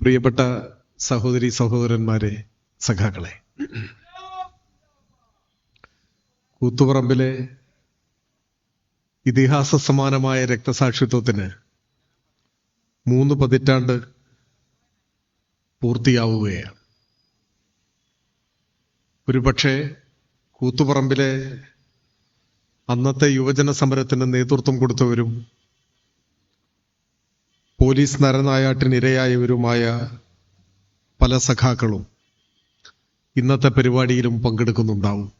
പ്രിയപ്പെട്ട സഹോദരി സഹോദരന്മാരെ സഖാക്കളെ. കൂത്തുപറമ്പിലെ ഇതിഹാസ സമാനമായ രക്തസാക്ഷിത്വത്തിന് മൂന്ന് പതിറ്റാണ്ട് പൂർത്തിയാവുകയാണ്. ഒരുപക്ഷെ കൂത്തുപറമ്പിലെ അന്നത്തെ യുവജന സമരത്തിന് നേതൃത്വം കൊടുത്തവരും പോലീസ് നരനായാട്ടിനിരയായവരുമായ പല സഖാക്കളും ഇന്നത്തെ പരിപാടിയിലും പങ്കെടുക്കുന്നുണ്ടാവും.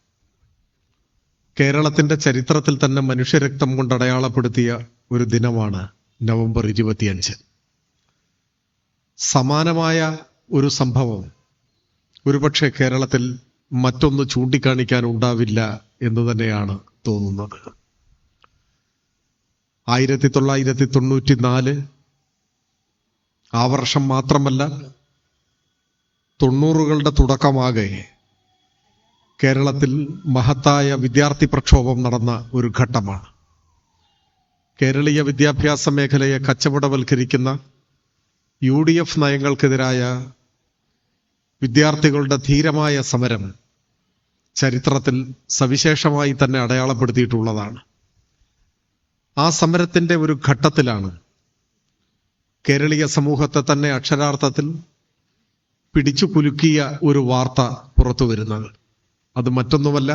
കേരളത്തിന്റെ ചരിത്രത്തിൽ തന്നെ മനുഷ്യരക്തം കൊണ്ട് അടയാളപ്പെടുത്തിയ ഒരു ദിനമാണ് നവംബർ ഇരുപത്തിയഞ്ച്. സമാനമായ ഒരു സംഭവം ഒരുപക്ഷെ കേരളത്തിൽ മറ്റൊന്ന് ചൂണ്ടിക്കാണിക്കാൻ ഉണ്ടാവില്ല എന്ന് തന്നെയാണ് തോന്നുന്നത്. ആയിരത്തി തൊള്ളായിരത്തി തൊണ്ണൂറ്റി നാല് ആ വർഷം മാത്രമല്ല തൊണ്ണൂറുകളുടെ തുടക്കമാകെ കേരളത്തിൽ മഹത്തായ വിദ്യാർത്ഥി പ്രക്ഷോഭം നടന്ന ഒരു ഘട്ടമാണ്. കേരളീയ വിദ്യാഭ്യാസ മേഖലയെ കച്ചവടവൽക്കരിക്കുന്ന യു ഡി എഫ് നയങ്ങൾക്കെതിരായ വിദ്യാർത്ഥികളുടെ ധീരമായ സമരം ചരിത്രത്തിൽ സവിശേഷമായി തന്നെ അടയാളപ്പെടുത്തിയിട്ടുള്ളതാണ്. ആ സമരത്തിന്റെ ഒരു ഘട്ടത്തിലാണ് കേരളീയ സമൂഹത്തെ തന്നെ അക്ഷരാർത്ഥത്തിൽ പിടിച്ചു കുലുക്കിയ ഒരു വാർത്ത പുറത്തു വരുന്നത്. അത് മറ്റൊന്നുമല്ല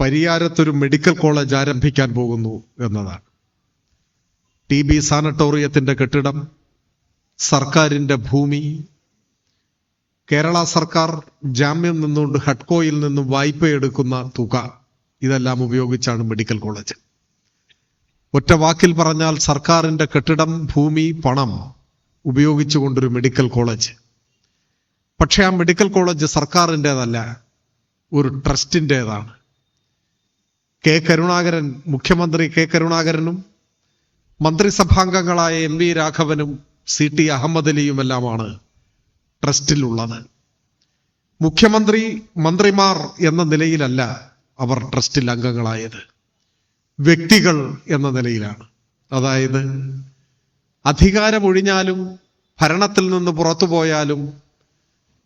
പരിയാരത്തൊരു മെഡിക്കൽ കോളേജ് ആരംഭിക്കാൻ പോകുന്നു എന്നതാണ്. ടി ബി സാനറ്റോറിയത്തിന്റെ കെട്ടിടം സർക്കാരിന്റെ ഭൂമി കേരള സർക്കാർ ജാമ്യം നിന്നുകൊണ്ട് ഹഡ്കോയിൽ നിന്നും വായ്പയെടുക്കുന്ന തുക ഇതെല്ലാം ഉപയോഗിച്ചാണ് മെഡിക്കൽ കോളേജ്. ഒറ്റ വാക്കിൽ പറഞ്ഞാൽ സർക്കാരിന്റെ കെട്ടിടം ഭൂമി പണം ഉപയോഗിച്ചുകൊണ്ടൊരു മെഡിക്കൽ കോളേജ്. പക്ഷേ ആ മെഡിക്കൽ കോളേജ് സർക്കാരിന്റെതല്ല ഒരു ട്രസ്റ്റിന്റെതാണ് കെ കരുണാകരൻ മുഖ്യമന്ത്രി കെ കരുണാകരനും മന്ത്രിസഭാംഗങ്ങളായ എം വി രാഘവനും സി ടി അഹമ്മദ് അലിയുമെല്ലാമാണ് ട്രസ്റ്റിലുള്ളത്. മുഖ്യമന്ത്രി മന്ത്രിമാർ എന്ന നിലയിലല്ല അവർ ട്രസ്റ്റിൽ അംഗങ്ങളായത്. വ്യക്തികൾ എന്ന നിലയിലാണ്. അതായത് അധികാരമൊഴിഞ്ഞാലും ഭരണത്തിൽ നിന്ന് പുറത്തു പോയാലും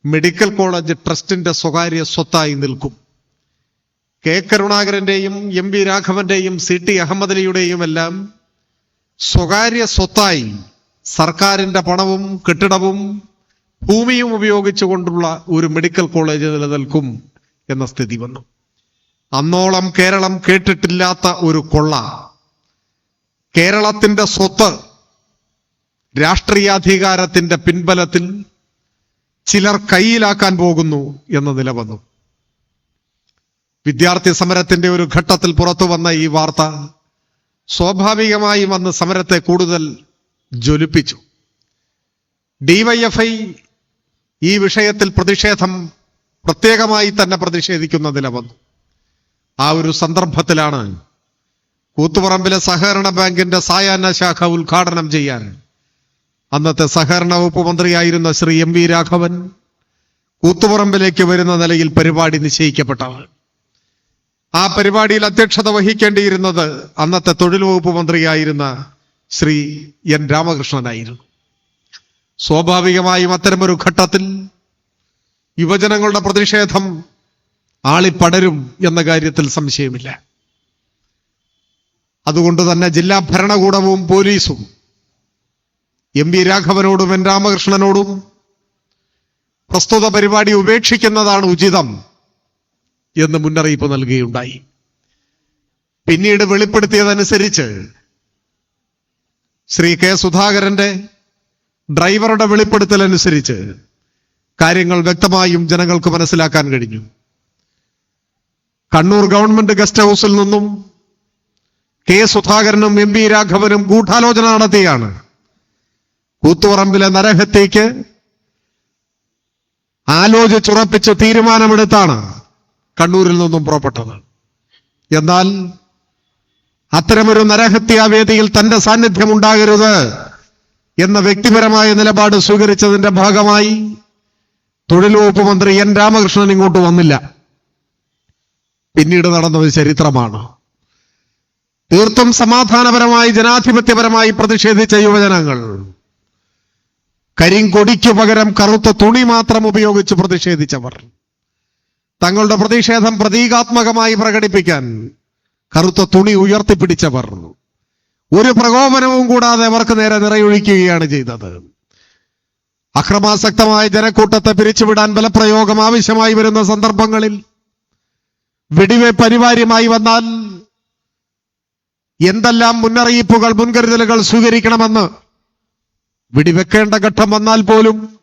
മെഡിക്കൽ കോളേജ് ട്രസ്റ്റിന്റെ സ്വകാര്യ സ്വത്തായി നിൽക്കും. കെ കരുണാകരന്റെയും എം വി രാഘവന്റെയും സി ടി അഹമ്മദ് അലിയുടെയും എല്ലാം സ്വകാര്യ സ്വത്തായി സർക്കാരിന്റെ പണവും കെട്ടിടവും ഭൂമിയും ഉപയോഗിച്ചുകൊണ്ടുള്ള ഒരു മെഡിക്കൽ കോളേജ് നിലനിൽക്കും എന്ന സ്ഥിതി വന്നു. അന്നോളം കേരളം കേട്ടിട്ടില്ലാത്ത ഒരു കൊള്ള. കേരളത്തിന്റെ സ്വത്ത് രാഷ്ട്രീയാധികാരത്തിന്റെ പിൻബലത്തിൽ ചിലർ കയ്യിലാക്കാൻ പോകുന്നു എന്ന് നിലവന്നു. വിദ്യാർത്ഥി സമരത്തിന്റെ ഒരു ഘട്ടത്തിൽ പുറത്തു വന്ന ഈ വാർത്ത സ്വാഭാവികമായി വന്ന് സമരത്തെ കൂടുതൽ ജ്വലിപ്പിച്ചു. ഡിവൈഎഫ്ഐ ഈ വിഷയത്തിൽ പ്രതിഷേധം പ്രത്യേകമായി തന്നെ പ്രതിഷേധിക്കുന്ന നില വന്നു ആ ഒരു സന്ദർഭത്തിലാണ് കൂത്തുപറമ്പിലെ സഹകരണ ബാങ്കിന്റെ സായാഹ്ന ശാഖ ഉദ്ഘാടനം ചെയ്യാൻ. അന്നത്തെ സഹകരണ വകുപ്പ് മന്ത്രിയായിരുന്ന ശ്രീ എം വി രാഘവൻ കൂത്തുപറമ്പിലേക്ക് വരുന്ന നിലയിൽ പരിപാടി നിശ്ചയിക്കപ്പെട്ടത് ആ പരിപാടിയിൽ അധ്യക്ഷത വഹിക്കേണ്ടിയിരുന്നത് അന്നത്തെ തൊഴിൽ വകുപ്പ് മന്ത്രിയായിരുന്ന ശ്രീ എൻ രാമകൃഷ്ണനായിരുന്നു സ്വാഭാവികമായും അത്തരമൊരു ഘട്ടത്തിൽ യുവജനങ്ങളുടെ പ്രതിഷേധം ആളിപ്പടരും എന്ന കാര്യത്തിൽ സംശയമില്ല. അതുകൊണ്ട് തന്നെ ജില്ലാ ഭരണകൂടവും പോലീസും എം വി രാഘവനോടും എൻ രാമകൃഷ്ണനോടും പ്രസ്തുത പരിപാടി ഉപേക്ഷിക്കുന്നതാണ് ഉചിതം എന്ന് മുന്നറിയിപ്പ് നൽകുകയുണ്ടായി. പിന്നീട് വെളിപ്പെടുത്തിയതനുസരിച്ച് ശ്രീ കെ സുധാകരന്റെ ഡ്രൈവറുടെ വെളിപ്പെടുത്തലനുസരിച്ച് കാര്യങ്ങൾ വ്യക്തമായും ജനങ്ങൾക്ക് മനസ്സിലാക്കാൻ കഴിഞ്ഞു. കണ്ണൂർ ഗവൺമെന്റ് ഗസ്റ്റ് ഹൗസിൽ നിന്നും കെ സുധാകരനും എം വി രാഘവനും ഗൂഢാലോചന നടത്തിയാണ്. കൂത്തുപറമ്പിലെ നരഹത്യയ്ക്ക് ആലോചിച്ചുറപ്പിച്ച് തീരുമാനമെടുത്താണ് കണ്ണൂരിൽ നിന്നും പുറപ്പെട്ടത്. എന്നാൽ അത്തരമൊരു നരഹത്യാവേദിയിൽ തന്റെ സാന്നിധ്യം ഉണ്ടാകരുത് എന്ന വ്യക്തിപരമായ നിലപാട് സ്വീകരിച്ചതിന്റെ ഭാഗമായി തൊഴിൽ വകുപ്പ് മന്ത്രി എൻ രാമകൃഷ്ണൻ ഇങ്ങോട്ട് വന്നില്ല. പിന്നീട് നടന്നത് ചരിത്രമാണ്. തീർത്തും സമാധാനപരമായി ജനാധിപത്യപരമായി പ്രതിഷേധിച്ച യുവജനങ്ങൾ കരിങ്കൊടിക്ക് പകരം കറുത്ത തുണി മാത്രം ഉപയോഗിച്ച് പ്രതിഷേധിച്ചവർ. തങ്ങളുടെ പ്രതിഷേധം പ്രതീകാത്മകമായി പ്രകടിപ്പിക്കാൻ കറുത്ത തുണി ഉയർത്തിപ്പിടിച്ചവർ. ഒരു പ്രകോപനവും കൂടാതെ അവർക്ക് നേരെ നിറയൊഴിക്കുകയാണ് ചെയ്തത്. അക്രമാസക്തമായ ജനക്കൂട്ടത്തെ പിരിച്ചുവിടാൻ ബലപ്രയോഗം ആവശ്യമായി വരുന്ന സന്ദർഭങ്ങളിൽ വെടിവെപ്പ് അനിവാര്യമായി വന്നാൽ എന്തെല്ലാം മുന്നറിയിപ്പുകൾ മുൻകരുതലുകൾ സ്വീകരിക്കണമെന്ന് വെടിവെക്കേണ്ട ഘട്ടം വന്നാൽ പോലും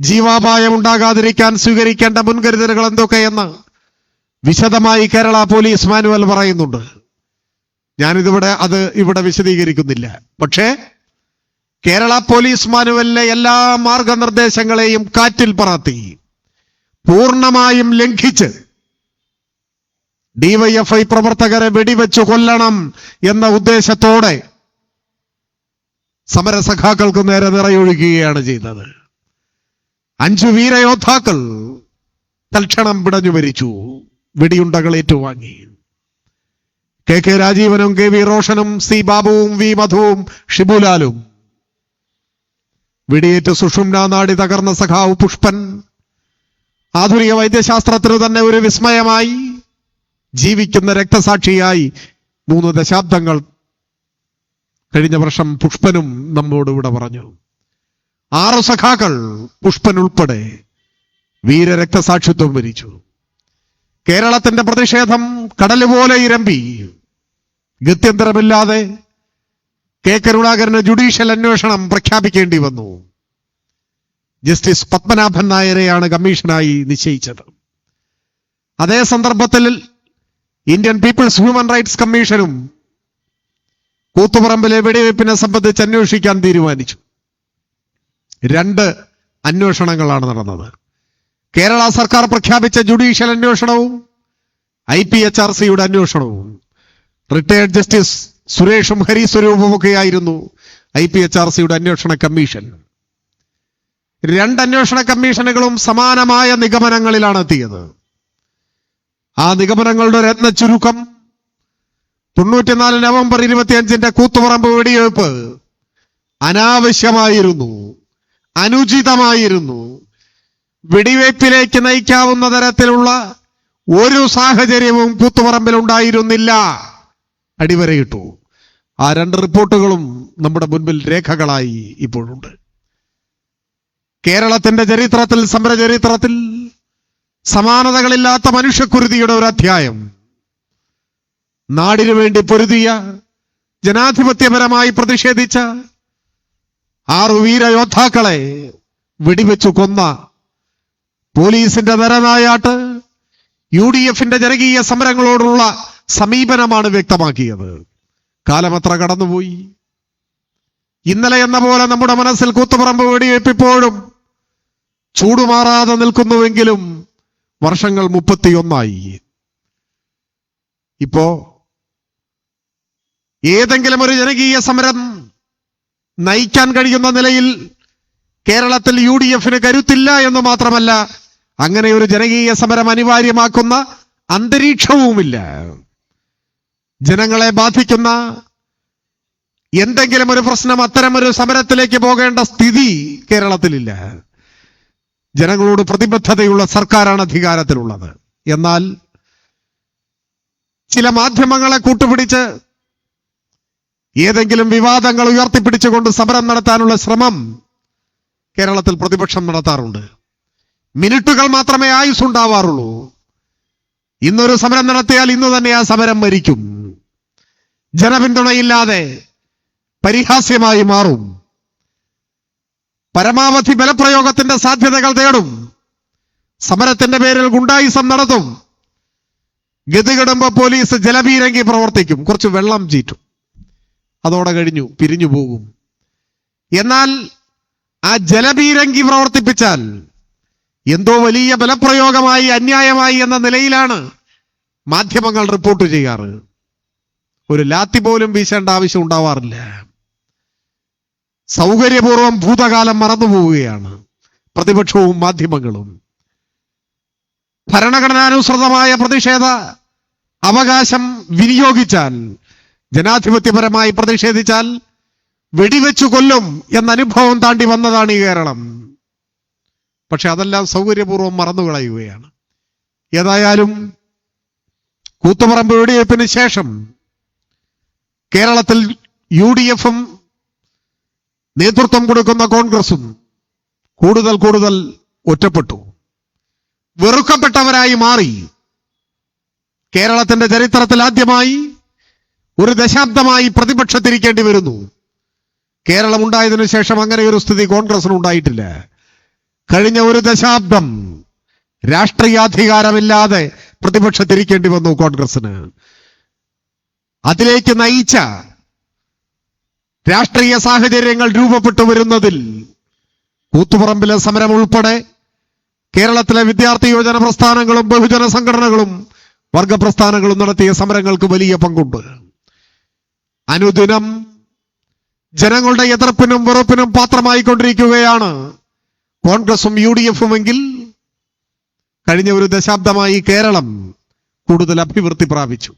ജീവാപായം ഉണ്ടാകാതിരിക്കാൻ സ്വീകരിക്കേണ്ട മുൻകരുതലുകൾ എന്തൊക്കെയെന്ന് വിശദമായി കേരള പോലീസ് മാനുവൽ പറയുന്നുണ്ട്. ഞാനിതിവിടെ അത് ഇവിടെ വിശദീകരിക്കുന്നില്ല. പക്ഷേ കേരള പോലീസ് മാനുവലിലെ എല്ലാ മാർഗനിർദ്ദേശങ്ങളെയും കാറ്റിൽ പറത്തി പൂർണമായും ലംഘിച്ച് ഡിവൈഎഫ്ഐ പ്രവർത്തകരെ വെടിവെച്ചു കൊല്ലണം എന്ന ഉദ്ദേശത്തോടെ സമരസഖാക്കൾക്ക് നേരെ നിറയൊഴുകുകയാണ് ചെയ്തത്. അഞ്ചു വീരയോദ്ധാക്കൾ തൽക്ഷണം പിടഞ്ഞു മരിച്ചു. വെടിയുണ്ടകൾ ഏറ്റുവാങ്ങി. കെ കെ രാജീവനും കെ വി റോഷനും സി ബാബുവും വി മധുവും ഷിബുലാലും വെടിയേറ്റ് സുഷുമ്ന നാടി തകർന്ന സഖാവ് പുഷ്പൻ. ആധുനിക വൈദ്യശാസ്ത്രത്തിന് തന്നെ ഒരു വിസ്മയമായി. ജീവിക്കുന്ന രക്തസാക്ഷിയായി മൂന്ന് ദശാബ്ദങ്ങൾ കഴിഞ്ഞ വർഷം പുഷ്പനും നമ്മോട് ഇവിടെ പറഞ്ഞു. ആറ് സഖാക്കൾ പുഷ്പൻ ഉൾപ്പെടെ വീരരക്തസാക്ഷിത്വം വരിച്ചു. കേരളത്തിന്റെ പ്രതിഷേധം കടൽ പോലെ ഇരമ്പി. ഗത്യന്തരമില്ലാതെ കെ കരുണാകരന് ജുഡീഷ്യൽ അന്വേഷണം പ്രഖ്യാപിക്കേണ്ടി വന്നു. ജസ്റ്റിസ് പത്മനാഭൻ നായരെയാണ് കമ്മീഷനായി നിശ്ചയിച്ചത്. അതേ സന്ദർഭത്തിൽ ഇന്ത്യൻ പീപ്പിൾസ് ഹ്യൂമൻ റൈറ്റ്സ് കമ്മീഷനും കൂത്തുപറമ്പിലെ വെടിവയ്പ്പിനെ സംബന്ധിച്ച് അന്വേഷിക്കാൻ തീരുമാനിച്ചു. രണ്ട് അന്വേഷണങ്ങളാണ് നടന്നത്. കേരള സർക്കാർ പ്രഖ്യാപിച്ച ജുഡീഷ്യൽ അന്വേഷണവും ഐ പി എച്ച് ആർ സിയുടെ അന്വേഷണവും. റിട്ടയർഡ് ജസ്റ്റിസ് സുരേഷും ഹരിസ്വരൂപമൊക്കെയായിരുന്നു ഐ പി എച്ച് ആർ സിയുടെ അന്വേഷണ കമ്മീഷൻ. രണ്ട് അന്വേഷണ കമ്മീഷനുകളും സമാനമായ നിഗമനങ്ങളിലാണ് എത്തിയത്. ആ നിഗമനങ്ങളുടെ രത്ന ചുരുക്കം. തൊണ്ണൂറ്റിനാല് നവംബർ ഇരുപത്തിയഞ്ചിന്റെ കൂത്തുപറമ്പ് വെടിവെപ്പ് അനാവശ്യമായിരുന്നു അനുചിതമായിരുന്നു. വെടിവെയ്പ്പിലേക്ക് നയിക്കാവുന്ന തരത്തിലുള്ള ഒരു സാഹചര്യവും കൂത്തുപറമ്പിൽ ഉണ്ടായിരുന്നില്ല. അടിവരയിട്ടു. ആ രണ്ട് റിപ്പോർട്ടുകളും നമ്മുടെ മുൻപിൽ രേഖകളായി ഇപ്പോഴുണ്ട്. കേരളത്തിന്റെ ചരിത്രത്തിൽ സമരചരിത്രത്തിൽ സമാനതകളില്ലാത്ത മനുഷ്യക്കുരുതിയുടെ ഒരു അധ്യായം. നാടിനു വേണ്ടി പൊരുതിയ ജനാധിപത്യപരമായി പ്രതിഷേധിച്ച ആറു വീരയോദ്ധാക്കളെ വെടിവെച്ചു കൊന്ന പോലീസിന്റെ നരനായാട്ട് യു ഡി എഫിന്റെ ജനകീയ സമരങ്ങളോടുള്ള സമീപനമാണ് വ്യക്തമാക്കിയത്. കാലമത്ര കടന്നുപോയി. ഇന്നലെ എന്ന പോലെ നമ്മുടെ മനസ്സിൽ കൂത്തുപറമ്പ് വെടിവെപ്പിപ്പോഴും ചൂടുമാറാതെ നിൽക്കുന്നുവെങ്കിലും വർഷങ്ങൾ മുപ്പത്തിയൊന്നായി. ഇപ്പോ ഏതെങ്കിലും ഒരു ജനകീയ സമരം നയിക്കാൻ കഴിയുന്ന നിലയിൽ കേരളത്തിൽ യു ഡി എഫിന് കരുത്തില്ല എന്ന് മാത്രമല്ല അങ്ങനെ ഒരു ജനകീയ സമരം അനിവാര്യമാക്കുന്ന അന്തരീക്ഷവുമില്ല. ജനങ്ങളെ ബാധിക്കുന്ന എന്തെങ്കിലും ഒരു പ്രശ്നം ഒരു സമരത്തിലേക്ക് പോകേണ്ട സ്ഥിതി കേരളത്തിലില്ല. ജനങ്ങളോട് പ്രതിബദ്ധതയുള്ള സർക്കാരാണ് അധികാരത്തിലുള്ളത്. എന്നാൽ ചില മാധ്യമങ്ങളെ കൂട്ടുപിടിച്ച് ഏതെങ്കിലും വിവാദങ്ങൾ ഉയർത്തിപ്പിടിച്ചുകൊണ്ട് സമരം നടത്താനുള്ള ശ്രമം കേരളത്തിൽ പ്രതിപക്ഷം നടത്താറുണ്ട്. മിനിറ്റുകൾ മാത്രമേ ആയുസ് ഉണ്ടാവാറുള്ളൂ ഇന്നൊരു സമരം നടത്തിയാൽ ഇന്ന് തന്നെ ആ സമരം മരിക്കും ജനപിന്തുണയില്ലാതെ പരിഹാസ്യമായി മാറും. പരമാവധി ബലപ്രയോഗത്തിന്റെ സാധ്യതകൾ തേടും. സമരത്തിന്റെ പേരിൽ ഗുണ്ടായിസം നടത്തും. ഗതികിടുമ്പോ പോലീസ് ജലപീരങ്കി പ്രവർത്തിക്കും. കുറച്ച് വെള്ളം ചീറ്റും. അതോടെ കഴിഞ്ഞു പിരിഞ്ഞു പോകും. എന്നാൽ ആ ജലപീരങ്കി പ്രവർത്തിപ്പിച്ചാൽ എന്തോ വലിയ ബലപ്രയോഗമായി അന്യായമായി എന്ന നിലയിലാണ് മാധ്യമങ്ങൾ റിപ്പോർട്ട് ചെയ്യാറ്. ഒരു ലാത്തി പോലും വീശേണ്ട ആവശ്യം ഉണ്ടാവാറില്ല. സൗകര്യപൂർവം ഭൂതകാലം മറന്നുപോവുകയാണ്. പ്രതിപക്ഷവും മാധ്യമങ്ങളും. ഭരണഘടനാനുസൃതമായ പ്രതിഷേധ അവകാശം വിനിയോഗിച്ചാൽ ജനാധിപത്യപരമായി പ്രതിഷേധിച്ചാൽ വെടിവെച്ചു കൊല്ലും എന്ന അനുഭവം താണ്ടി വന്നതാണ് ഈ കേരളം. പക്ഷെ അതെല്ലാം സൗകര്യപൂർവം മറന്നുകളയുകയാണ്. ഏതായാലും കൂത്തുപറമ്പ് വെടിവെപ്പിന് ശേഷം കേരളത്തിൽ യു ഡി എഫും നേതൃത്വം കൊടുക്കുന്ന കോൺഗ്രസും കൂടുതൽ കൂടുതൽ ഒറ്റപ്പെട്ടു. വെറുക്കപ്പെട്ടവരായി മാറി. കേരളത്തിന്റെ ചരിത്രത്തിൽ ആദ്യമായി ഒരു ദശാബ്ദമായി പ്രതിപക്ഷത്തിരിക്കേണ്ടി വരുന്നു. കേരളം ഉണ്ടായതിനു ശേഷം അങ്ങനെ ഒരു സ്ഥിതി കോൺഗ്രസിന് ഉണ്ടായിട്ടില്ല. കഴിഞ്ഞ ഒരു ദശാബ്ദം രാഷ്ട്രീയാധികാരമില്ലാതെ പ്രതിപക്ഷത്തിരിക്കേണ്ടി വന്നു കോൺഗ്രസിന്. അതിലേക്ക് നയിച്ച രാഷ്ട്രീയ സാഹചര്യങ്ങൾ രൂപപ്പെട്ടു വരുന്നതിൽ കൂത്തുപറമ്പിലെ സമരം ഉൾപ്പെടെ കേരളത്തിലെ വിദ്യാർത്ഥി യുവജന പ്രസ്ഥാനങ്ങളും ബഹുജന സംഘടനകളും വർഗപ്രസ്ഥാനങ്ങളും നടത്തിയ സമരങ്ങൾക്ക് വലിയ പങ്കുണ്ട്. അനുദിനം ജനങ്ങളുടെ എതിർപ്പിനും വെറുപ്പിനും പാത്രമായിക്കൊണ്ടിരിക്കുകയാണ് കോൺഗ്രസും യു ഡി എഫും എങ്കിൽ കഴിഞ്ഞ ഒരു ദശാബ്ദമായി കേരളം കൂടുതൽ അഭിവൃദ്ധി പ്രാപിച്ചു.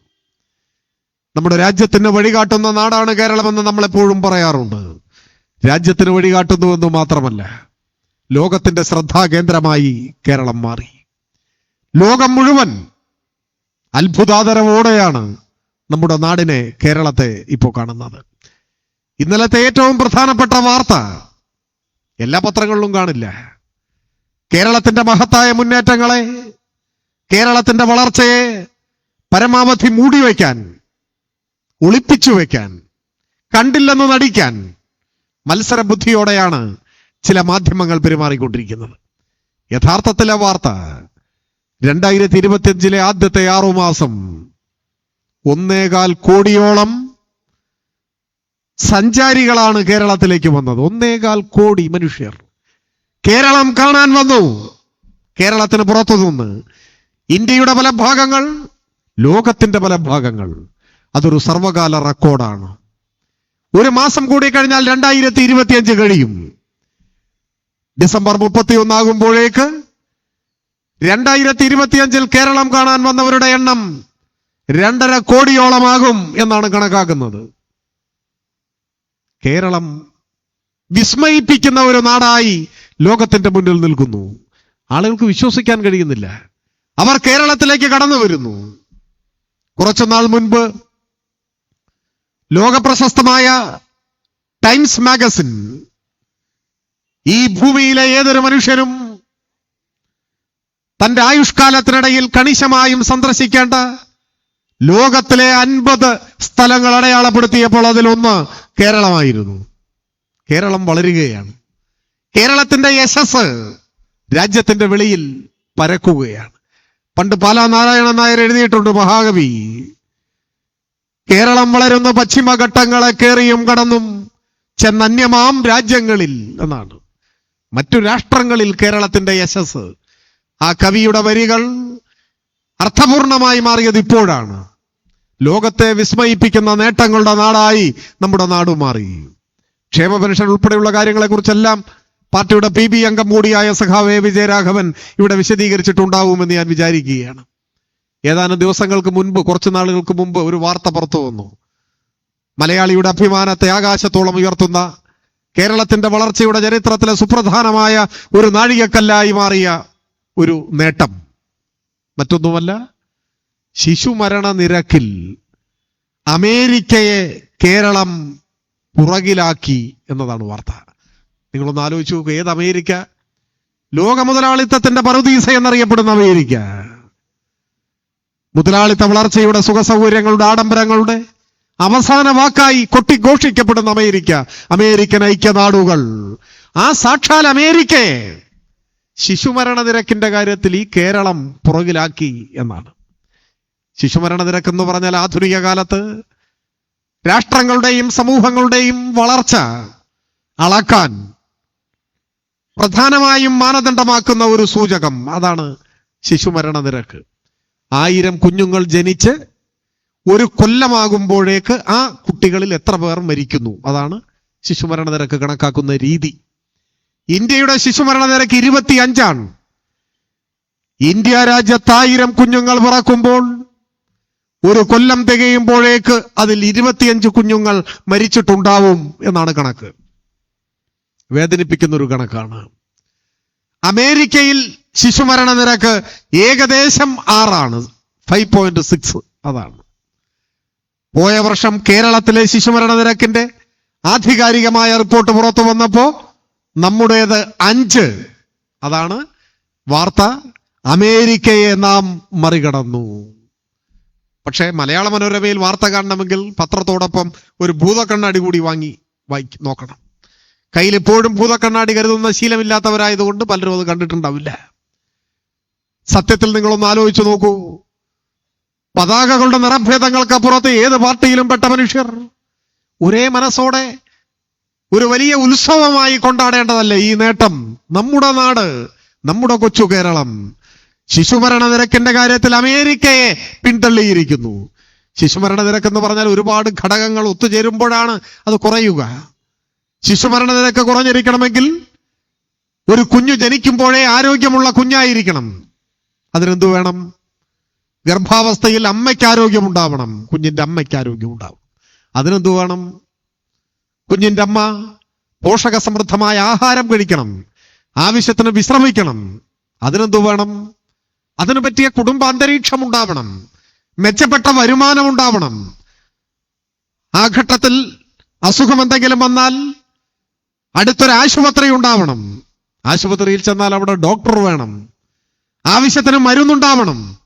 നമ്മുടെ രാജ്യത്തിന് വഴികാട്ടുന്ന നാടാണ് കേരളമെന്ന് നമ്മൾ എപ്പോഴും പറയാറുണ്ട്. രാജ്യത്തിന് വഴികാട്ടുന്നുവെന്ന് മാത്രമല്ല ലോകത്തിന്റെ ശ്രദ്ധാകേന്ദ്രമായി കേരളം മാറി. ലോകം മുഴുവൻ അത്ഭുതാതരവോടെയാണ് നമ്മുടെ നാടിനെ കേരളത്തെ ഇപ്പോൾ കാണുന്നത്. ഇന്നലത്തെ ഏറ്റവും പ്രധാനപ്പെട്ട വാർത്ത എല്ലാ പത്രങ്ങളിലും കാണില്ല. കേരളത്തിന്റെ മഹത്തായ മുന്നേറ്റങ്ങളെ കേരളത്തിന്റെ വളർച്ചയെ പരമാവധി മൂടിവെക്കാൻ ഒളിപ്പിച്ചു വെക്കാൻ കണ്ടില്ലെന്ന് നടിക്കാൻ മത്സര ബുദ്ധിയോടെയാണ് ചില മാധ്യമങ്ങൾ പെരുമാറിക്കൊണ്ടിരിക്കുന്നത്. യഥാർത്ഥത്തിലെ വാർത്ത രണ്ടായിരത്തി ഇരുപത്തിയഞ്ചിലെ ആദ്യത്തെ ആറു മാസം ഒന്നേകാൽ കോടിയോളം സഞ്ചാരികളാണ് കേരളത്തിലേക്ക് വന്നത്. ഒന്നേകാൽ കോടി മനുഷ്യർ. കേരളം കാണാൻ വന്നു. കേരളത്തിന് പുറത്തു നിന്ന് ഇന്ത്യയുടെ പല ഭാഗങ്ങൾ ലോകത്തിന്റെ പല ഭാഗങ്ങൾ അതൊരു സർവകാല റെക്കോർഡാണ്. ഒരു മാസം കൂടി കഴിഞ്ഞാൽ രണ്ടായിരത്തി ഇരുപത്തിയഞ്ച് കഴിയും. ഡിസംബർ മുപ്പത്തി ഒന്നാകുമ്പോഴേക്ക് രണ്ടായിരത്തി ഇരുപത്തിയഞ്ചിൽ കേരളം കാണാൻ വന്നവരുടെ എണ്ണം രണ്ടര കോടിയോളമാകും എന്നാണ് കണക്കാക്കുന്നത്. കേരളം വിസ്മയിപ്പിക്കുന്ന ഒരു നാടായി ലോകത്തിന്റെ മുന്നിൽ നിൽക്കുന്നു. ആളുകൾക്ക് വിശ്വസിക്കാൻ കഴിയുന്നില്ല. അവർ കേരളത്തിലേക്ക് കടന്നു വരുന്നു. കുറച്ചുനാൾ മുൻപ് ലോകപ്രശസ്തമായ ടൈംസ് മാഗസിൻ. ഈ ഭൂമിയിലെ ഏതൊരു മനുഷ്യനും തന്റെ ആയുഷ്കാലത്തിനിടയിൽ കണിശമായും സന്ദർശിക്കേണ്ട ലോകത്തിലെ അൻപത് സ്ഥലങ്ങൾ അടയാളപ്പെടുത്തിയപ്പോൾ അതിലൊന്ന് കേരളമായിരുന്നു. കേരളം വളരുകയാണ്. കേരളത്തിന്റെ യശസ് രാജ്യത്തിന്റെ വെളിയിൽ പരക്കുകയാണ്. പണ്ട് പാലാ നാരായണൻ നായർ എഴുതിയിട്ടുണ്ട് മഹാകവി കേരളം വളരുന്ന പശ്ചിമഘട്ടങ്ങളെ കയറിയും കടന്നും ചെന്നന്യമാം രാജ്യങ്ങളിൽ എന്നാണ്. മറ്റു രാഷ്ട്രങ്ങളിൽ കേരളത്തിന്റെ യശസ്. ആ കവിയുടെ വരികൾ അർത്ഥപൂർണമായി മാറിയത് ഇപ്പോഴാണ്. ലോകത്തെ വിസ്മയിപ്പിക്കുന്ന നേട്ടങ്ങളുടെ നാടായി നമ്മുടെ നാട് മാറി. ക്ഷേമ പെൻഷൻ ഉൾപ്പെടെയുള്ള കാര്യങ്ങളെക്കുറിച്ചെല്ലാം പാർട്ടിയുടെ പി ബി അംഗം കൂടിയായ സഖാവ് എ വിജയരാഘവൻ ഇവിടെ വിശദീകരിച്ചിട്ടുണ്ടാവുമെന്ന് ഞാൻ വിചാരിക്കുകയാണ്. ഏതാനും ദിവസങ്ങൾക്ക് മുൻപ് കുറച്ച് നാളുകൾക്ക് മുമ്പ് ഒരു വാർത്ത പുറത്തു വന്നു. മലയാളിയുടെ അഭിമാനത്തെ ആകാശത്തോളം ഉയർത്തുന്ന കേരളത്തിന്റെ വളർച്ചയുടെ ചരിത്രത്തിലെ സുപ്രധാനമായ ഒരു നാഴികക്കല്ലായി മാറിയ ഒരു നേട്ടം. മറ്റൊന്നുമല്ല ശിശുമരണ നിരക്കിൽ അമേരിക്കയെ കേരളം പുറകിലാക്കി എന്നതാണ് വാർത്ത. നിങ്ങളൊന്ന് ആലോചിച്ചു നോക്കൂ ഏത് അമേരിക്ക? ലോക മുതലാളിത്തത്തിന്റെ പറുദീസ എന്നറിയപ്പെടുന്ന അമേരിക്ക. മുതലാളിത്ത വളർച്ചയുടെ സുഖസൗകര്യങ്ങളുടെ ആഡംബരങ്ങളുടെ അവസാന വാക്കായി കൊട്ടിഘോഷിക്കപ്പെടുന്ന അമേരിക്ക അമേരിക്കൻ ഐക്യനാടുകൾ. ആ സാക്ഷാൽ അമേരിക്കയെ ശിശുമരണ നിരക്കിന്റെ കാര്യത്തിൽ ഈ കേരളം പുറകിലാക്കി എന്നാണ്. ശിശുമരണ നിരക്ക് എന്ന് പറഞ്ഞാൽ ആധുനിക കാലത്ത് രാഷ്ട്രങ്ങളുടെയും സമൂഹങ്ങളുടെയും വളർച്ച അളക്കാൻ പ്രധാനമായും മാനദണ്ഡമാക്കുന്ന ഒരു സൂചകം അതാണ് ശിശുമരണ നിരക്ക്. ആയിരം കുഞ്ഞുങ്ങൾ ജനിച്ച് ഒരു കൊല്ലമാകുമ്പോഴേക്ക് ആ കുട്ടികളിൽ എത്ര പേർ മരിക്കുന്നു? അതാണ് ശിശുമരണ നിരക്ക് കണക്കാക്കുന്ന രീതി. ഇന്ത്യയുടെ ശിശുമരണ നിരക്ക് ഇരുപത്തി അഞ്ചാണ് ഇന്ത്യ രാജ്യത്ത് ആയിരം കുഞ്ഞുങ്ങൾ പിറക്കുമ്പോൾ ഒരു കൊല്ലം തികയുമ്പോഴേക്ക് അതിൽ ഇരുപത്തിയഞ്ച് കുഞ്ഞുങ്ങൾ മരിച്ചിട്ടുണ്ടാവും എന്നാണ് കണക്ക്. വേദനിപ്പിക്കുന്ന ഒരു കണക്കാണ്. അമേരിക്കയിൽ ശിശുമരണ നിരക്ക് ഏകദേശം ആറാണ്. ഫൈവ് പോയിന്റ് സിക്സ് അതാണ്. പോയ വർഷം കേരളത്തിലെ ശിശുമരണ നിരക്കിന്റെ ആധികാരികമായ റിപ്പോർട്ട് പുറത്തു വന്നപ്പോ നമ്മുടേത് അഞ്ച്. അതാണ് വാർത്ത. അമേരിക്കയെ നാം മറികടന്നു. പക്ഷേ മലയാള മനോരമയിൽ വാർത്ത കാണണമെങ്കിൽ പത്രത്തോടൊപ്പം ഒരു ഭൂതക്കണ്ണാടി കൂടി വാങ്ങി വായിക്ക് നോക്കണം. കയ്യിൽ എപ്പോഴും ഭൂതക്കണ്ണാടി കരുതുന്ന ശീലമില്ലാത്തവരായതുകൊണ്ട് പലരും അത് കണ്ടിട്ടുണ്ടാവില്ല. സത്യത്തിൽ നിങ്ങളൊന്ന് ആലോചിച്ചു നോക്കൂ. പതാകകളുടെ നിറഭേദങ്ങൾക്കപ്പുറത്ത് ഏത് പാർട്ടിയിലും പെട്ട മനുഷ്യർ ഒരേ മനസ്സോടെ ഒരു വലിയ ഉത്സവമായി കൊണ്ടാടേണ്ടതല്ലേ ഈ നേട്ടം? നമ്മുടെ നാട് നമ്മുടെ കൊച്ചു കേരളം. ശിശുമരണ നിരക്കിന്റെ കാര്യത്തിൽ അമേരിക്കയെ പിന്തള്ളിയിരിക്കുന്നു. ശിശുമരണ നിരക്ക് എന്ന് പറഞ്ഞാൽ ഒരുപാട് ഘടകങ്ങൾ ഒത്തുചേരുമ്പോഴാണ് അത് കുറയുക. ശിശുമരണ നിരക്ക് കുറഞ്ഞിരിക്കണമെങ്കിൽ ഒരു കുഞ്ഞു ജനിക്കുമ്പോഴേ ആരോഗ്യമുള്ള കുഞ്ഞായിരിക്കണം. അതിനെന്തു വേണം? ഗർഭാവസ്ഥയിൽ അമ്മയ്ക്ക് ആരോഗ്യം ഉണ്ടാവണം കുഞ്ഞിന്റെ അമ്മയ്ക്ക് ആരോഗ്യം ഉണ്ടാവും അതിനെന്തു വേണം? കുഞ്ഞിന്റെ അമ്മ പോഷക സമൃദ്ധമായ ആഹാരം കഴിക്കണം. ആവശ്യത്തിന് വിശ്രമിക്കണം. അതിനെന്തു വേണം? അതിനു പറ്റിയ കുടുംബ അന്തരീക്ഷം ഉണ്ടാവണം മെച്ചപ്പെട്ട വരുമാനം ഉണ്ടാവണം ആ ഘട്ടത്തിൽ അസുഖം എന്തെങ്കിലും വന്നാൽ അടുത്തൊരു ആശുപത്രി ഉണ്ടാവണം ആശുപത്രിയിൽ ചെന്നാൽ അവിടെ ഡോക്ടർ വേണം. ആവശ്യത്തിന് മരുന്നുണ്ടാവണം.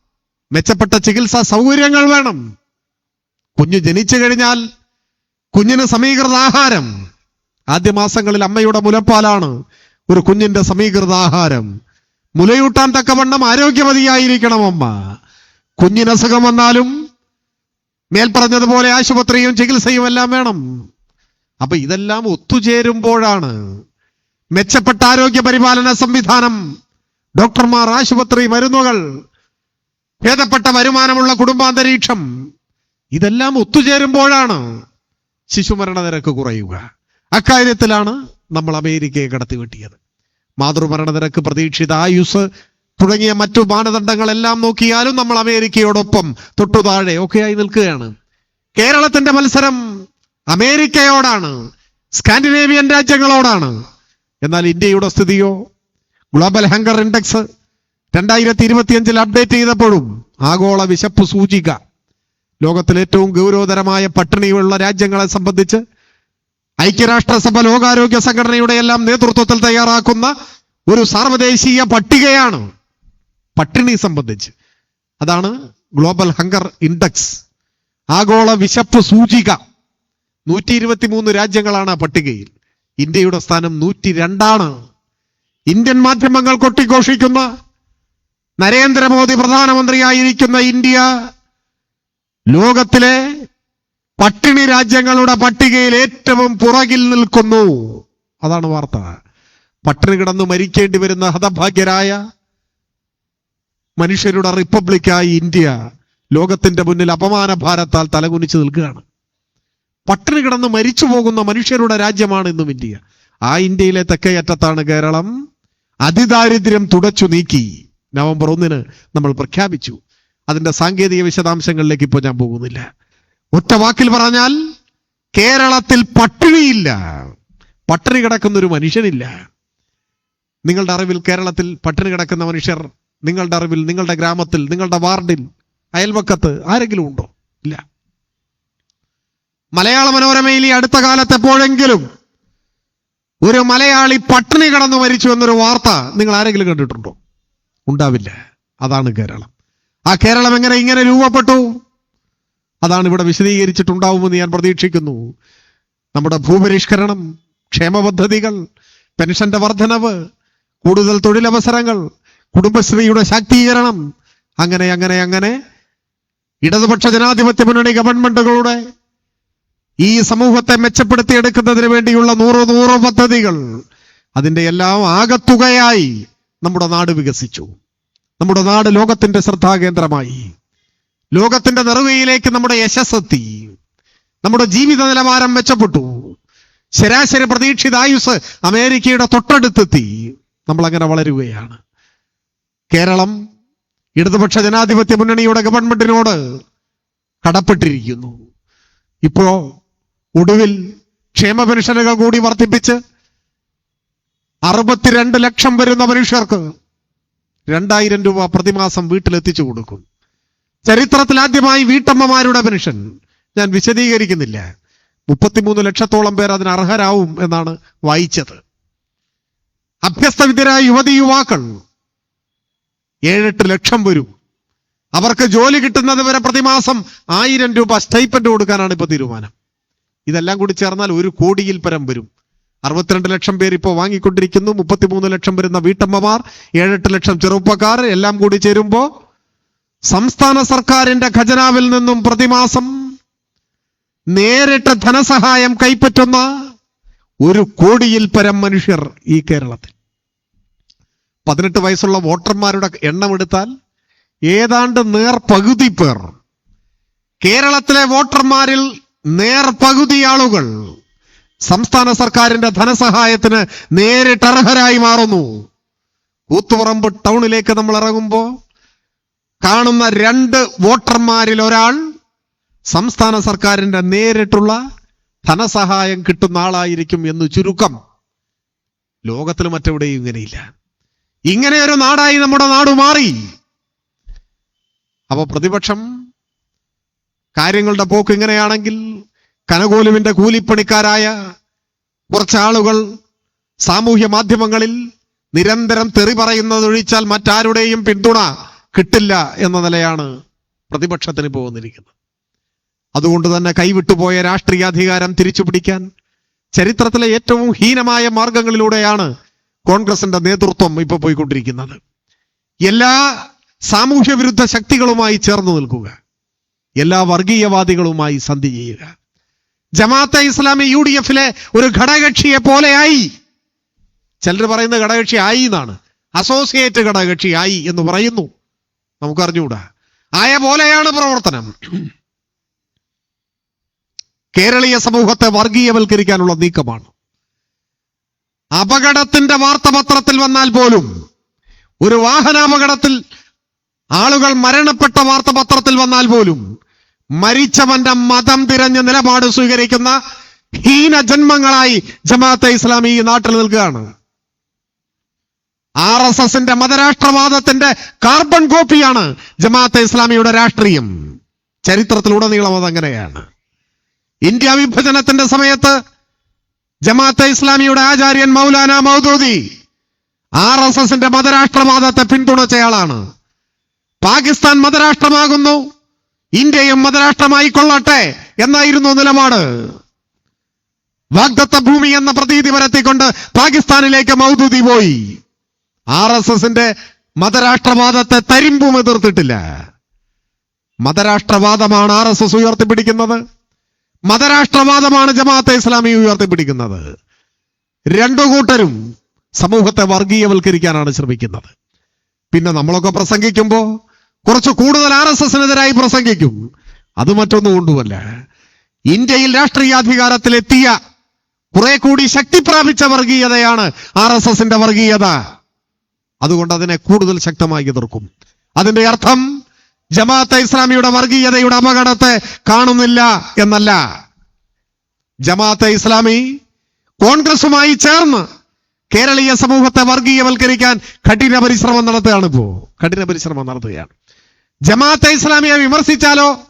മെച്ചപ്പെട്ട ചികിത്സാ സൗകര്യങ്ങൾ വേണം. കുഞ്ഞു ജനിച്ചു കഴിഞ്ഞാൽ കുഞ്ഞിന് സമീകൃത ആഹാരം ആദ്യ മാസങ്ങളിൽ അമ്മയുടെ മുലപ്പാലാണ് ഒരു കുഞ്ഞിന്റെ സമീകൃത ആഹാരം മുലയൂട്ടാൻ തക്കവണ്ണം ആരോഗ്യമതിയായിരിക്കണം അമ്മ. കുഞ്ഞിന് അസുഖം വന്നാലും മേൽപ്പറഞ്ഞതുപോലെ ആശുപത്രിയും ചികിത്സയും എല്ലാം വേണം. അപ്പൊ ഇതെല്ലാം ഒത്തുചേരുമ്പോഴാണ് മെച്ചപ്പെട്ട ആരോഗ്യ പരിപാലന സംവിധാനം ഡോക്ടർമാർ ആശുപത്രി മരുന്നുകൾ ഭേദപ്പെട്ട വരുമാനമുള്ള കുടുംബാന്തരീക്ഷം ഇതെല്ലാം ഒത്തുചേരുമ്പോഴാണ് ശിശുമരണ നിരക്ക് കുറയുക. അക്കാര്യത്തിലാണ് നമ്മൾ അമേരിക്കയെ കടത്തിവെട്ടിയത്. മാതൃമരണ നിരക്ക് പ്രതീക്ഷിത ആയുസ് തുടങ്ങിയ മറ്റു മാനദണ്ഡങ്ങളെല്ലാം നോക്കിയാലും നമ്മൾ അമേരിക്കയോടൊപ്പം തൊട്ടു താഴെ ഒക്കെയായി നിൽക്കുകയാണ്. കേരളത്തിന്റെ മത്സരം അമേരിക്കയോടാണ് സ്കാൻഡിനേവിയൻ രാജ്യങ്ങളോടാണ്. എന്നാൽ ഇന്ത്യയുടെ സ്ഥിതിയോ? ഗ്ലോബൽ ഹങ്കർ ഇൻഡെക്സ് രണ്ടായിരത്തി ഇരുപത്തിയഞ്ചിൽ അപ്ഡേറ്റ് ചെയ്തപ്പോഴും ആഗോള വിശപ്പ് സൂചിക. ലോകത്തിലെ ഏറ്റവും ഗൗരവതരമായ പട്ടിണിയുള്ള രാജ്യങ്ങളെ സംബന്ധിച്ച് ഐക്യരാഷ്ട്രസഭ ലോകാരോഗ്യ സംഘടനയുടെ എല്ലാം നേതൃത്വത്തിൽ തയ്യാറാക്കുന്ന ഒരു സാർവദേശീയ പട്ടികയാണ് പട്ടിണി സംബന്ധിച്ച്. അതാണ് ഗ്ലോബൽ ഹങ്കർ ഇൻഡെക്സ് ആഗോള വിശപ്പ് സൂചിക. നൂറ്റി ഇരുപത്തി മൂന്ന് രാജ്യങ്ങളാണ് പട്ടികയിൽ. ഇന്ത്യയുടെ സ്ഥാനം നൂറ്റി രണ്ടാണ് ഇന്ത്യൻ മാധ്യമങ്ങൾ കൊട്ടിഘോഷിക്കുന്ന നരേന്ദ്രമോദി പ്രധാനമന്ത്രിയായിരിക്കുന്ന ഇന്ത്യ ലോകത്തിലെ പട്ടിണി രാജ്യങ്ങളുടെ പട്ടികയിൽ ഏറ്റവും പുറകിൽ നിൽക്കുന്നു. അതാണ് വാർത്ത. പട്ടിണി കിടന്നു മരിക്കേണ്ടി വരുന്ന ഹതഭാഗ്യരായ മനുഷ്യരുടെ റിപ്പബ്ലിക്കായി ഇന്ത്യ ലോകത്തിന്റെ മുന്നിൽ അപമാന ഭാരത്താൽ തലകുനിച്ച് നിൽക്കുകയാണ്. പട്ടിണി കിടന്ന് മരിച്ചു പോകുന്ന മനുഷ്യരുടെ രാജ്യമാണ് ഇന്നും ഇന്ത്യ. ആ ഇന്ത്യയിലെ തെക്കേയറ്റത്താണ് കേരളം. അതിദാരിദ്ര്യം തുടച്ചു നീക്കി. നവംബർ ഒന്നിന് നമ്മൾ പ്രഖ്യാപിച്ചു. അതിന്റെ സാങ്കേതിക വിശദാംശങ്ങളിലേക്ക് ഇപ്പോൾ ഞാൻ പോകുന്നില്ല. ഒറ്റ വാക്കിൽ പറഞ്ഞാൽ കേരളത്തിൽ പട്ടിണിയില്ല. പട്ടിണി കിടക്കുന്ന ഒരു മനുഷ്യനില്ല. നിങ്ങളുടെ അറിവിൽ കേരളത്തിൽ പട്ടിണി കിടക്കുന്ന മനുഷ്യർ നിങ്ങളുടെ അറിവിൽ നിങ്ങളുടെ ഗ്രാമത്തിൽ നിങ്ങളുടെ വാർഡിൽ അയൽവക്കത്ത് ആരെങ്കിലും ഉണ്ടോ? ഇല്ല. മലയാള മനോരമയിൽ ഈ അടുത്ത കാലത്ത് എപ്പോഴെങ്കിലും ഒരു മലയാളി പട്ടിണി കടന്നു മരിച്ചു എന്നൊരു വാർത്ത നിങ്ങൾ ആരെങ്കിലും കണ്ടിട്ടുണ്ടോ? ഉണ്ടാവില്ല. അതാണ് കേരളം. ആ കേരളം എങ്ങനെ ഇങ്ങനെ രൂപപ്പെട്ടു? അതാണ് ഇവിടെ വിശദീകരിച്ചിട്ടുണ്ടാവുമെന്ന് ഞാൻ പ്രതീക്ഷിക്കുന്നു. നമ്മുടെ ഭൂപരിഷ്കരണം ക്ഷേമ പദ്ധതികൾ പെൻഷന്റെ വർധനവ് കൂടുതൽ തൊഴിലവസരങ്ങൾ കുടുംബശ്രീയുടെ ശാക്തീകരണം അങ്ങനെ അങ്ങനെ അങ്ങനെ ഇടതുപക്ഷ ജനാധിപത്യ മുന്നണി ഗവൺമെന്റുകളുടെ ഈ സമൂഹത്തെ മെച്ചപ്പെടുത്തിയെടുക്കുന്നതിന് വേണ്ടിയുള്ള നൂറ് നൂറ് പദ്ധതികൾ അതിന്റെ എല്ലാം ആകത്തുകയായി നമ്മുടെ നാട് വികസിച്ചു. നമ്മുടെ നാട് ലോകത്തിന്റെ ശ്രദ്ധാകേന്ദ്രമായി. ലോകത്തിന്റെ നെറുകയിലേക്ക് നമ്മുടെ യശസ്സെത്തി. നമ്മുടെ ജീവിത നിലവാരം മെച്ചപ്പെട്ടു. ശരാശരി പ്രതീക്ഷിത ആയുസ് അമേരിക്കയുടെ തൊട്ടടുത്തെത്തി. നമ്മൾ അങ്ങനെ വളരുകയാണ്. കേരളം ഇടതുപക്ഷ ജനാധിപത്യ മുന്നണിയുടെ ഗവൺമെന്റിനോട് കടപ്പെട്ടിരിക്കുന്നു. ഇപ്പോ ഒടുവിൽ ക്ഷേമ പെൻഷനുകൾ കൂടി വർദ്ധിപ്പിച്ച് അറുപത്തിരണ്ട് ലക്ഷം വരുന്ന മനുഷ്യർക്ക് രണ്ടായിരം രൂപ പ്രതിമാസം വീട്ടിലെത്തിച്ചു കൊടുക്കും. ചരിത്രത്തിൽ ആദ്യമായി വീട്ടമ്മമാരുടെ പെൻഷൻ. ഞാൻ വിശദീകരിക്കുന്നില്ല. മുപ്പത്തിമൂന്ന് ലക്ഷത്തോളം പേർ അതിന് അർഹരാവും എന്നാണ് വായിച്ചത്. അഭ്യസ്തവിദ്യരായ യുവതി യുവാക്കൾ ഏഴെട്ട് ലക്ഷം വരും. അവർക്ക് ജോലി കിട്ടുന്നത് വരെ പ്രതിമാസം ആയിരം രൂപ സ്റ്റൈപ്പൻഡ് കൊടുക്കാനാണ് ഇപ്പൊ തീരുമാനം. ഇതെല്ലാം കൂടി ചേർന്നാൽ ഒരു കോടിയിൽ പരം വരും. അറുപത്തിരണ്ട് ലക്ഷം പേർ ഇപ്പോൾ വാങ്ങിക്കൊണ്ടിരിക്കുന്നു. മുപ്പത്തിമൂന്ന് ലക്ഷം വരുന്ന വീട്ടമ്മമാർ ഏഴെട്ട് ലക്ഷം ചെറുപ്പക്കാർ എല്ലാം കൂടി ചേരുമ്പോൾ സംസ്ഥാന സർക്കാരിന്റെ ഖജനാവിൽ നിന്നും പ്രതിമാസം നേരിട്ട് ധനസഹായം കൈപ്പറ്റുന്ന ഒരു കോടിയിൽ പരം മനുഷ്യർ ഈ കേരളത്തിൽ. പതിനെട്ട് വയസ്സുള്ള വോട്ടർമാരുടെ എണ്ണം എടുത്താൽ ഏതാണ്ട് നേർ പകുതി പേർ കേരളത്തിലെ വോട്ടർമാരിൽ നേർ പകുതി ആളുകൾ സംസ്ഥാന സർക്കാരിന്റെ ധനസഹായത്തിന് നേരിട്ട് അർഹരായി മാറുന്നു. കൂത്തുപറമ്പ് ടൗണിലേക്ക് നമ്മൾ ഇറങ്ങുമ്പോൾ കാണുന്ന രണ്ട് വോട്ടർമാരിൽ ഒരാൾ സംസ്ഥാന സർക്കാരിന്റെ നേരിട്ടുള്ള ധനസഹായം കിട്ടുന്ന ആളായിരിക്കും എന്ന് ചുരുക്കം. ലോകത്തിൽ മറ്റെവിടെയും ഇങ്ങനെയില്ല. ഇങ്ങനെ ഒരു നാടായി നമ്മുടെ നാട് മാറി. അപ്പൊ പ്രതിപക്ഷം കാര്യങ്ങളുടെ പോക്ക് ഇങ്ങനെയാണെങ്കിൽ കനകോലുവിന്റെ കൂലിപ്പണിക്കാരായ കുറച്ചാളുകൾ സാമൂഹ്യ മാധ്യമങ്ങളിൽ നിരന്തരം തെറി പറയുന്നത് ഒഴിച്ചാൽ മറ്റാരുടെയും പിന്തുണ കിട്ടില്ല എന്ന നിലയാണ് പ്രതിപക്ഷത്തിന് പോകുന്നിരിക്കുന്നത് അതുകൊണ്ട് തന്നെ കൈവിട്ടുപോയ രാഷ്ട്രീയ അധികാരം തിരിച്ചു പിടിക്കാൻ ചരിത്രത്തിലെ ഏറ്റവും ഹീനമായ മാർഗങ്ങളിലൂടെയാണ് കോൺഗ്രസിന്റെ നേതൃത്വം ഇപ്പൊ പോയിക്കൊണ്ടിരിക്കുന്നത്. എല്ലാ സാമൂഹ്യ വിരുദ്ധ ശക്തികളുമായി ചേർന്ന് നിൽക്കുക. എല്ലാ വർഗീയവാദികളുമായി സന്ധി ചെയ്യുക. ജമാഅത്തെ ഇസ്ലാമി യു ഡി എഫിലെ ഒരു ഘടകക്ഷിയെ പോലെയായി. ചിലർ പറയുന്ന ഘടകക്ഷി ആയി എന്നാണ്. അസോസിയേറ്റ് ഘടകക്ഷി ആയി എന്ന് പറയുന്നു. നമുക്കറിഞ്ഞുകൂടാ. ആയ പോലെയാണ് പ്രവർത്തനം. കേരളീയ സമൂഹത്തെ വർഗീയവൽക്കരിക്കാനുള്ള നീക്കമാണ്. അപകടത്തിന്റെ വാർത്തപത്രത്തിൽ വന്നാൽ പോലും ഒരു വാഹനാപകടത്തിൽ ആളുകൾ മരണപ്പെട്ട വാർത്തപത്രത്തിൽ വന്നാൽ പോലും മരിച്ചവന്റെ മതം തിരഞ്ഞ നിലപാട് സ്വീകരിക്കുന്ന ഹീന ജന്മങ്ങളായി ജമാഅത്തെ ഇസ്ലാമി ഈ നാട്ടിൽ നിൽക്കുകയാണ്. ആർ എസ് എസിന്റെ മതരാഷ്ട്രവാദത്തിന്റെ കാർബൺ കോപ്പിയാണ് ജമാഅത്തെ ഇസ്ലാമിയുടെ രാഷ്ട്രീയം. ചരിത്രത്തിലുടനീളം അതങ്ങനെയാണ്. ഇന്ത്യ വിഭജനത്തിന്റെ സമയത്ത് ജമാഅത്തെ ഇസ്ലാമിയുടെ ആചാര്യൻ മൗലാന മൗദൂദി ആർ എസ് എസിന്റെ മതരാഷ്ട്രവാദത്തെ പിന്തുണച്ചയാളാണ്. പാകിസ്ഥാൻ മതരാഷ്ട്രമാകുന്നു. ഇന്ത്യയും മതരാഷ്ട്രമായി കൊള്ളട്ടെ എന്നായിരുന്നു നിലപാട്. വാഗ്ദത്ത ഭൂമി എന്ന പ്രതീതി വരത്തിക്കൊണ്ട് പാകിസ്ഥാനിലേക്ക് മൗദൂതി പോയി. ആർ എസ് എസിന്റെ മതരാഷ്ട്രവാദത്തെ തരിമ്പും എതിർത്തിട്ടില്ല. മതരാഷ്ട്രവാദമാണ് ആർ എസ് എസ് ഉയർത്തിപ്പിടിക്കുന്നത്. മതരാഷ്ട്രവാദമാണ് ജമാഅത്തെ ഇസ്ലാമി ഉയർത്തിപ്പിടിക്കുന്നത്. രണ്ടു കൂട്ടരും സമൂഹത്തെ വർഗീയവൽക്കരിക്കാനാണ് ശ്രമിക്കുന്നത്. പിന്നെ നമ്മളൊക്കെ പ്രസംഗിക്കുമ്പോ കുറച്ച് കൂടുതൽ ആർ എസ് എസിനെതിരായി പ്രസംഗിക്കും. അത് മറ്റൊന്നും കൊണ്ടുമല്ല. ഇന്ത്യയിൽ രാഷ്ട്രീയാധികാരത്തിലെത്തിയ കുറെ കൂടി ശക്തി പ്രാപിച്ച വർഗീയതയാണ് ആർ എസ് എസിന്റെ വർഗീയത. അതുകൊണ്ട് അതിനെ കൂടുതൽ ശക്തമായി എതിർക്കും. അതിന്റെ അർത്ഥം ജമാഅത്തെ ഇസ്ലാമിയുടെ വർഗീയതയുടെ അപകടത്തെ കാണുന്നില്ല എന്നല്ല. ജമാഅത്തെ ഇസ്ലാമി കോൺഗ്രസുമായി ചേർന്ന് കേരളീയ സമൂഹത്തെ വർഗീയവൽക്കരിക്കാൻ കഠിന പരിശ്രമം നടത്തുകയാണ് ഇപ്പോ കഠിന പരിശ്രമം നടത്തുകയാണ്. ജമാഅത്തെ ഇസ്ലാമിയെ വിമർശിച്ചാലോ?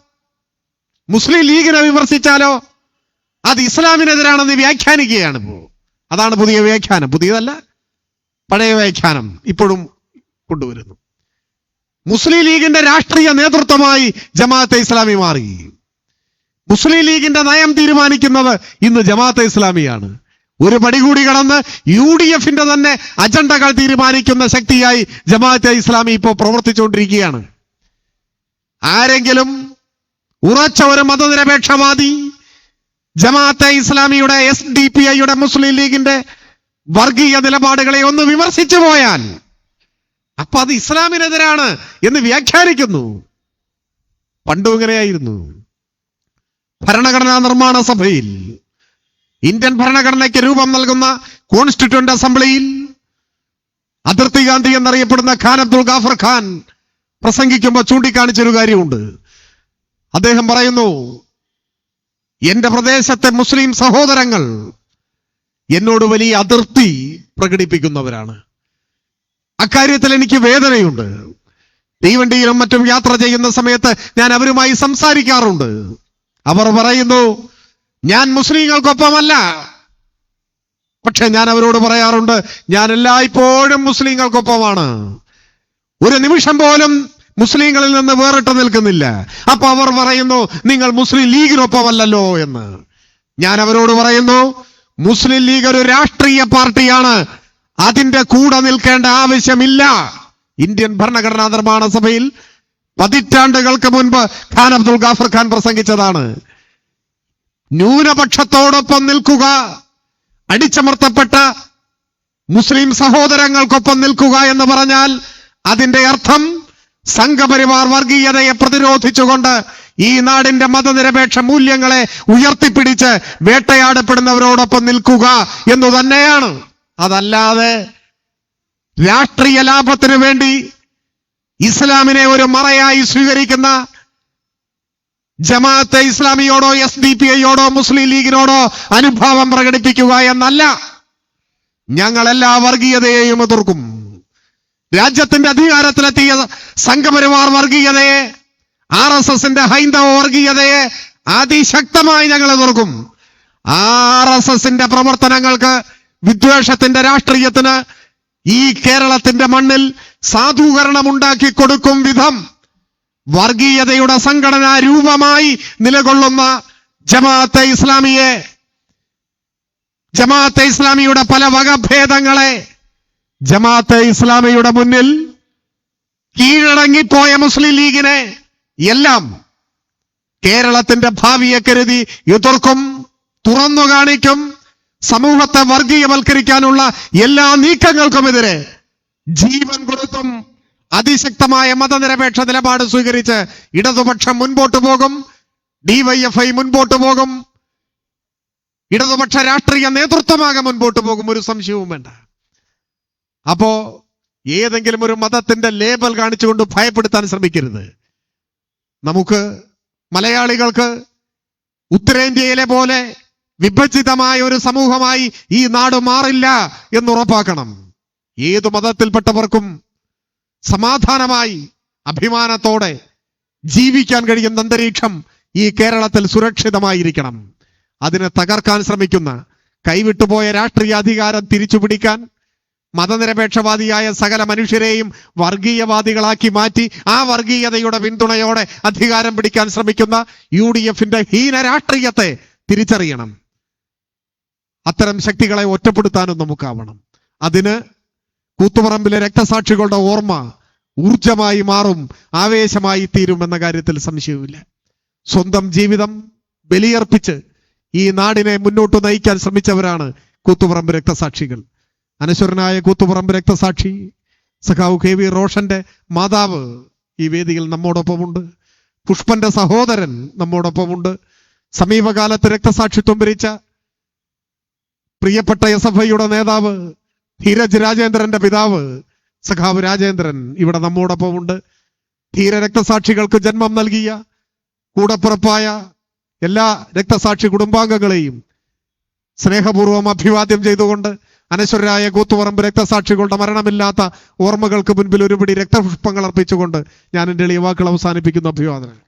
മുസ്ലിം ലീഗിനെ വിമർശിച്ചാലോ? അത് ഇസ്ലാമിനെതിരാണെന്ന് വ്യാഖ്യാനിക്കുകയാണ് ഇപ്പോ. അതാണ് പുതിയ വ്യാഖ്യാനം. പുതിയതല്ല പഴയ വ്യാഖ്യാനം ഇപ്പോഴും കൊണ്ടുവരുന്നു. മുസ്ലിം ലീഗിന്റെ രാഷ്ട്രീയ നേതൃത്വമായി ജമാഅത്തെ ഇസ്ലാമി മാറി. മുസ്ലിം ലീഗിന്റെ നയം തീരുമാനിക്കുന്നത് ഇന്ന് ജമാഅത്തെ ഇസ്ലാമിയാണ്. ഒരു പടി കൂടി കടന്ന് യു ഡി എഫിന്റെ തന്നെ അജണ്ടകൾ തീരുമാനിക്കുന്ന ശക്തിയായി ജമാഅത്തെ ഇസ്ലാമി ഇപ്പോൾ പ്രവർത്തിച്ചുകൊണ്ടിരിക്കുകയാണ്. ആരെങ്കിലും ഉറച്ച ഒരു മതനിരപേക്ഷവാദി ജമാഅത്തെ ഇസ്ലാമിയുടെ എസ് ഡി പി ഐയുടെ മുസ്ലിം ലീഗിന്റെ വർഗീയ നിലപാടുകളെ ഒന്ന് വിമർശിച്ചു പോയാൽ അപ്പൊ അത് ഇസ്ലാമിനെതിരാണ് എന്ന് വ്യാഖ്യാനിക്കുന്നു. പണ്ടും ഇങ്ങനെയായിരുന്നു. ഭരണഘടനാ നിർമ്മാണ സഭയിൽ ഇന്ത്യൻ ഭരണഘടനയ്ക്ക് രൂപം നൽകുന്ന കോൺസ്റ്റിറ്റ്യൂന്റ് അസംബ്ലിയിൽ അതിർത്തി ഗാന്ധി എന്നറിയപ്പെടുന്ന ഖാൻ അബ്ദുൾ ഗാഫർ ഖാൻ പ്രസംഗിക്കുമ്പോൾ ചൂണ്ടിക്കാണിച്ചൊരു കാര്യമുണ്ട്. അദ്ദേഹം പറയുന്നു എന്റെ പ്രദേശത്തെ മുസ്ലിം സഹോദരങ്ങൾ എന്നോട് വലിയ അതിർത്തി പ്രകടിപ്പിക്കുന്നവരാണ്. അക്കാര്യത്തിൽ എനിക്ക് വേദനയുണ്ട്. തീവണ്ടിയിലും മറ്റും യാത്ര ചെയ്യുന്ന സമയത്ത് ഞാൻ അവരുമായി സംസാരിക്കാറുണ്ട്. അവർ പറയുന്നു ഞാൻ മുസ്ലിങ്ങൾക്കൊപ്പമല്ല. പക്ഷെ ഞാൻ അവരോട് പറയാറുണ്ട് ഞാൻ എല്ലായ്പ്പോഴും മുസ്ലിങ്ങൾക്കൊപ്പമാണ്. ഒരു നിമിഷം പോലും മുസ്ലിങ്ങളിൽ നിന്ന് വേറിട്ട് നിൽക്കുന്നില്ല. അപ്പൊ അവർ പറയുന്നു നിങ്ങൾ മുസ്ലിം ലീഗിനൊപ്പമല്ലല്ലോ എന്ന്. ഞാൻ അവരോട് പറയുന്നു മുസ്ലിം ലീഗ് ഒരു രാഷ്ട്രീയ പാർട്ടിയാണ്. അതിന്റെ കൂടെ നിൽക്കേണ്ട ആവശ്യമില്ല. ഇന്ത്യൻ ഭരണഘടനാ നിർമ്മാണ സഭയിൽ പതിറ്റാണ്ടുകൾക്ക് മുൻപ് ഖാൻ അബ്ദുൽ ഗാഫർ ഖാൻ പ്രസംഗിച്ചതാണ്. ന്യൂനപക്ഷത്തോടൊപ്പം നിൽക്കുക അടിച്ചമർത്തപ്പെട്ട മുസ്ലിം സഹോദരങ്ങൾക്കൊപ്പം നിൽക്കുക എന്ന് പറഞ്ഞാൽ അതിന്റെ അർത്ഥം സംഘപരിവാർ വർഗീയതയെ പ്രതിരോധിച്ചുകൊണ്ട് ഈ നാടിന്റെ മതനിരപേക്ഷ മൂല്യങ്ങളെ ഉയർത്തിപ്പിടിച്ച് വേട്ടയാടപ്പെടുന്നവരോടൊപ്പം നിൽക്കുക എന്നു തന്നെയാണ്. അതല്ലാതെ രാഷ്ട്രീയ ലാഭത്തിനു വേണ്ടി ഇസ്ലാമിനെ ഒരു മറയായി സ്വീകരിക്കുന്ന ജമാഅത്തെ ഇസ്ലാമിയോടോ എസ് ഡി പി ഐയോടോ മുസ്ലിം ലീഗിനോടോ അനുഭാവം പ്രകടിപ്പിക്കുക എന്നല്ല. ഞങ്ങൾ എല്ലാ വർഗീയതയെയും എതിർക്കും. രാജ്യത്തിന്റെ അധികാരത്തിലെത്തിയ സംഘപരിവാർ വർഗീയതയെ ആർ എസ് എസിന്റെ ഹൈന്ദവ വർഗീയതയെ അതിശക്തമായി ഞങ്ങൾ എതിർക്കും. ആർ എസ് എസിന്റെ പ്രവർത്തനങ്ങൾക്ക് വിദ്വേഷത്തിന്റെ രാഷ്ട്രീയത്തിന് ഈ കേരളത്തിന്റെ മണ്ണിൽ സാധൂകരണം ഉണ്ടാക്കി കൊടുക്കും വിധം വർഗീയതയുടെ സംഘടനാ രൂപമായി നിലകൊള്ളുന്ന ജമാഅത്തെ ഇസ്ലാമിയെ ജമാഅത്തെ ഇസ്ലാമിയുടെ പല വകഭേദങ്ങളെ ജമാഅത്തെ ഇസ്ലാമിയുടെ മുന്നിൽ കീഴടങ്ങിപ്പോയ മുസ്ലിം ലീഗിനെ എല്ലാം കേരളത്തിന്റെ ഭാവിയെ കരുതി എതിർക്കും തുറന്നു കാണിക്കും സമൂഹത്തെ വർഗീയവൽക്കരിക്കാനുള്ള എല്ലാ നീക്കങ്ങൾക്കുമെതിരെ ജീവൻ കൊടുത്തും അതിശക്തമായ മതനിരപേക്ഷ നിലപാട് സ്വീകരിച്ച് ഇടതുപക്ഷം മുൻപോട്ട് പോകും ഡിവൈഎഫ്ഐ മുൻപോട്ട് പോകും ഇടതുപക്ഷ രാഷ്ട്രീയ നേതൃത്വമാകെ മുൻപോട്ട് പോകും. ഒരു സംശയവും വേണ്ട അപ്പോ ഏതെങ്കിലും ഒരു മതത്തിന്റെ ലേബൽ കാണിച്ചുകൊണ്ട് ഭയപ്പെടുത്താൻ ശ്രമിക്കരുത്. നമുക്ക് മലയാളികൾക്ക് ഉത്തരേന്ത്യയിലെ പോലെ വിഭജിതമായ ഒരു സമൂഹമായി ഈ നാട് മാറില്ല എന്ന് ഉറപ്പാക്കണം. ഏത് മതത്തിൽപ്പെട്ടവർക്കും സമാധാനമായി അഭിമാനത്തോടെ ജീവിക്കാൻ കഴിയുന്ന അന്തരീക്ഷം ഈ കേരളത്തിൽ സുരക്ഷിതമായിരിക്കണം. അതിനെ തകർക്കാൻ ശ്രമിക്കുന്ന കൈവിട്ടുപോയ രാഷ്ട്രീയ അധികാരം തിരിച്ചുപിടിക്കാൻ മതനിരപേക്ഷവാദിയായ സകല മനുഷ്യരെയും വർഗീയവാദികളാക്കി മാറ്റി ആ വർഗീയതയുടെ പിന്തുണയോടെ അധികാരം പിടിക്കാൻ ശ്രമിക്കുന്ന യു ഡി എഫിന്റെ ഹീന രാഷ്ട്രീയത്തെ തിരിച്ചറിയണം. അത്തരം ശക്തികളെ ഒറ്റപ്പെടുത്താനും നമുക്കാവണം അതിന് കൂത്തുപറമ്പിലെ രക്തസാക്ഷികളുടെ ഓർമ്മ ഊർജമായി മാറും ആവേശമായി തീരും എന്ന കാര്യത്തിൽ സംശയവുമില്ല. സ്വന്തം ജീവിതം ബലിയർപ്പിച്ച് ഈ നാടിനെ മുന്നോട്ട് നയിക്കാൻ ശ്രമിച്ചവരാണ് കൂത്തുപറമ്പ് രക്തസാക്ഷികൾ. അനശ്വരനായ കൂത്തുപറമ്പ് രക്തസാക്ഷി സഖാവ് കെ വി റോഷന്റെ മാതാവ് ഈ വേദിയിൽ നമ്മോടൊപ്പമുണ്ട്. പുഷ്പന്റെ സഹോദരൻ നമ്മോടൊപ്പമുണ്ട്. സമീപകാലത്ത് രക്തസാക്ഷിത്വം ഭരിച്ച പ്രിയപ്പെട്ട എസ് എഫ് ഐയുടെ നേതാവ് ധീരജ് രാജേന്ദ്രന്റെ പിതാവ് സഖാവ് രാജേന്ദ്രൻ ഇവിടെ നമ്മോടൊപ്പമുണ്ട്. ധീര രക്തസാക്ഷികൾക്ക് ജന്മം നൽകിയ കൂടപ്പുറപ്പായ എല്ലാ രക്തസാക്ഷി കുടുംബാംഗങ്ങളെയും സ്നേഹപൂർവം അഭിവാദ്യം ചെയ്തുകൊണ്ട് അനശ്വരരായ കൂത്തുപറമ്പ് രക്തസാക്ഷികളുടെ മരണമില്ലാത്ത ഓർമ്മകൾക്ക് മുൻപിൽ ഒരുപിടി രക്തപുഷ്പങ്ങൾ അർപ്പിച്ചുകൊണ്ട് ഞാൻ എന്റെ എളിയ വാക്കുകൾ അവസാനിപ്പിക്കുന്ന അഭിവാദനം